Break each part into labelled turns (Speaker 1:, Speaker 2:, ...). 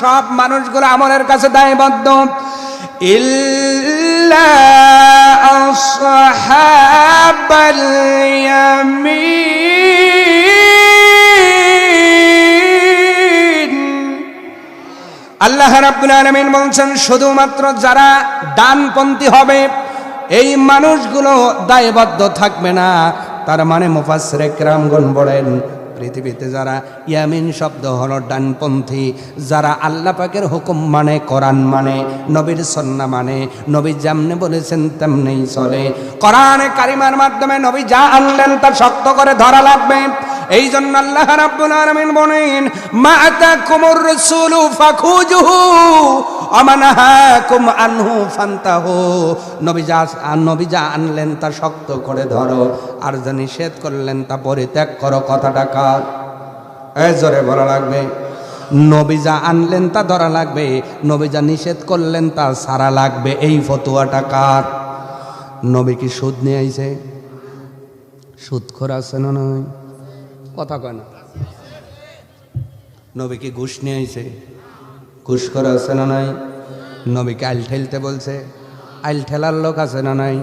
Speaker 1: সব মানুষগুলো আমলের কাছে দায়বদ্ধ। ইল্লা আল্লাহ রাব্বুল আলামিন বলছেন, শুধুমাত্র যারা ডানপন্থী হবে, এই মানুষগুলো দায়বদ্ধ থাকবে না। তার মানে মুফাসসিরে কিরামগণ বলেন পৃথিবীতে যারা ইয়ামিন শব্দ হলো ডানপন্থী, যারা আল্লাহ পাকের হুকুম মানে কোরআন মানে নবীর সন্না মানে নবী যেমনি বলেছেন তেমনি চলে। কোরআনে কারিমার মাধ্যমে নবী যা আনলেন তা শক্ত করে ধরা লাগবে। এই জন্য আল্লাহ রাব্বুল আলামিন বলেন, মা আতাকুমুর রাসূলু ফাখুজুহু আমানাহাকুম আনহু ফান্তাহু। নবী যা আনলেন তা শক্ত করে ধরো, আর যা নিষেধ করলেন তা পরিত্যাগ করো, কথাটা কার? এই জোরে বলা লাগবে। নবী যা আনলেন তা ধরা লাগবে, নবী যা নিষেধ করলেন তা সারা লাগবে, এই ফতুয়াটা কার? নবী কি সুদ নিয়ে আইছে? সুদ খোর আছে না নয় কথা কয় না। নবী কি ঘুষ নিয়ে আইছে? করা আছে না নাই? নবীকে আইল ঠেলতে বলছে। আইল ঠেলার লোক আছে না নাই?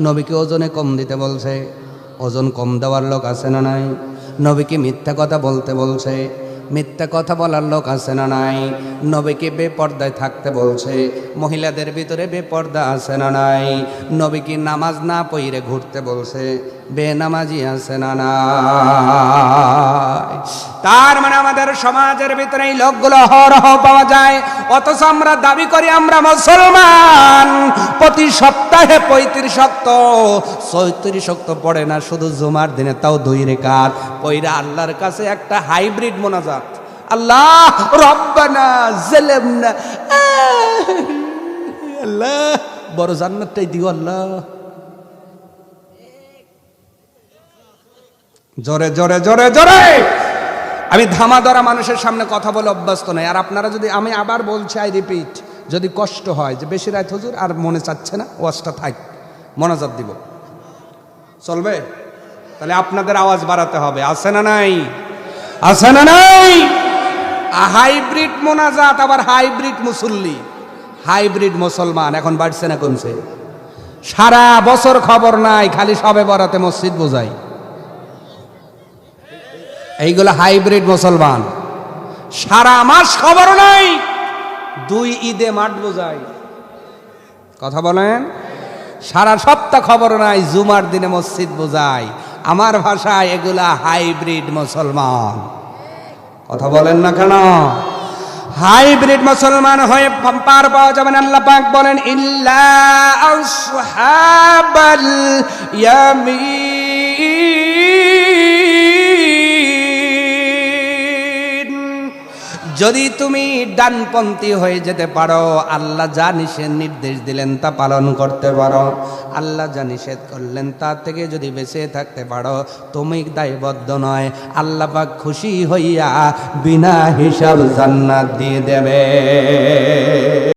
Speaker 1: নবীকে ওজনে কম দিতে বলছে। ওজন কম দেওয়ার লোক আছে না নাই? নবীকে মিথ্যা কথা বলতে বলছে। মিথ্যা কথা বলার লোক আছে না নাই? নবীকে বেপর্দায় থাকতে বলছে, মহিলাদের ভিতরে বেপর্দা আছে না নাই? নবীকে নামাজ না পইরে ঘুরতে বলছে, বেনামাজি আছে না নাই? তার মানে আমাদের সমাজের ভিতরে এই লোকগুলো হরহ পাওয়া যায়। অথচ আমরা দাবি করি আমরা মুসলমান। প্রতি সপ্তাহে পঁয়ত্রিশ শক্ত চৌত্রিশ শক্ত পড়ে না, শুধু জুমার দিনে তাও দুই রেখাত। পইরা আল্লাহর কাছে একটা হাইব্রিড মোনাজাত। আল্লাহ, রব্বানা জেলেমনা আল্লাহ, বড় জান্নাতটাই দিও আল্লাহ। জোরে জোরে জোরে জোরে! আমি ধামাধরা মানুষের সামনে কথা বলে অভ্যস্ত নই। আর আপনারা যদি, আমি আবার বলছি আই রিপিট যদি কষ্ট হয়, যে বেশি রায় হুজুর, আর মনে চাচ্ছে না, ওয়াজটা থাক মনাজাত দিব। চলবে? তাহলে আপনাদের আওয়াজ বাড়াতে হবে। আছে না নাই? আছে না নাই? হাইব্রিড মোনাজাত, আবার হাইব্রিড মুসল্লি। হাইব্রিড মুসলমান, এখন বাড়ছে না কমছে। সারা বছর খবর নাই, খালি সবে বরাতে মসজিদ বোঝায় এইগুলো হাইব্রিড মুসলমান। সারা মাস খবর নাই, দুই ঈদে মাঠ বোঝাই। কথা বলেন? সারা সপ্তাহ খবর নাই, জুমার দিনে মসজিদ বোঝাই। আমার ভাষায় এগুলা হাইব্রিড মুসলমান। কথা বলেন না কেন? হাইব্রিড মুসলমান হয়ে পার পাওয়া যাবে না, আল্লাহ পাক বলেন, ইল্লা আসহাবাল ইয়ামিন। যদি তুমি ডানপন্থী হয়ে যেতে পারো, আল্লাহ যা নিষেধ নির্দেশ দিলেন তা পালন করতে পারো। আল্লাহ যা নিষেধ করলেন তার থেকে যদি বেঁচে থাকতে পারো, তুমি দায়বদ্ধ নয়। আল্লাহ পাক খুশি হইয়া বিনা হিসাব জান্নাত দিয়ে দেবে।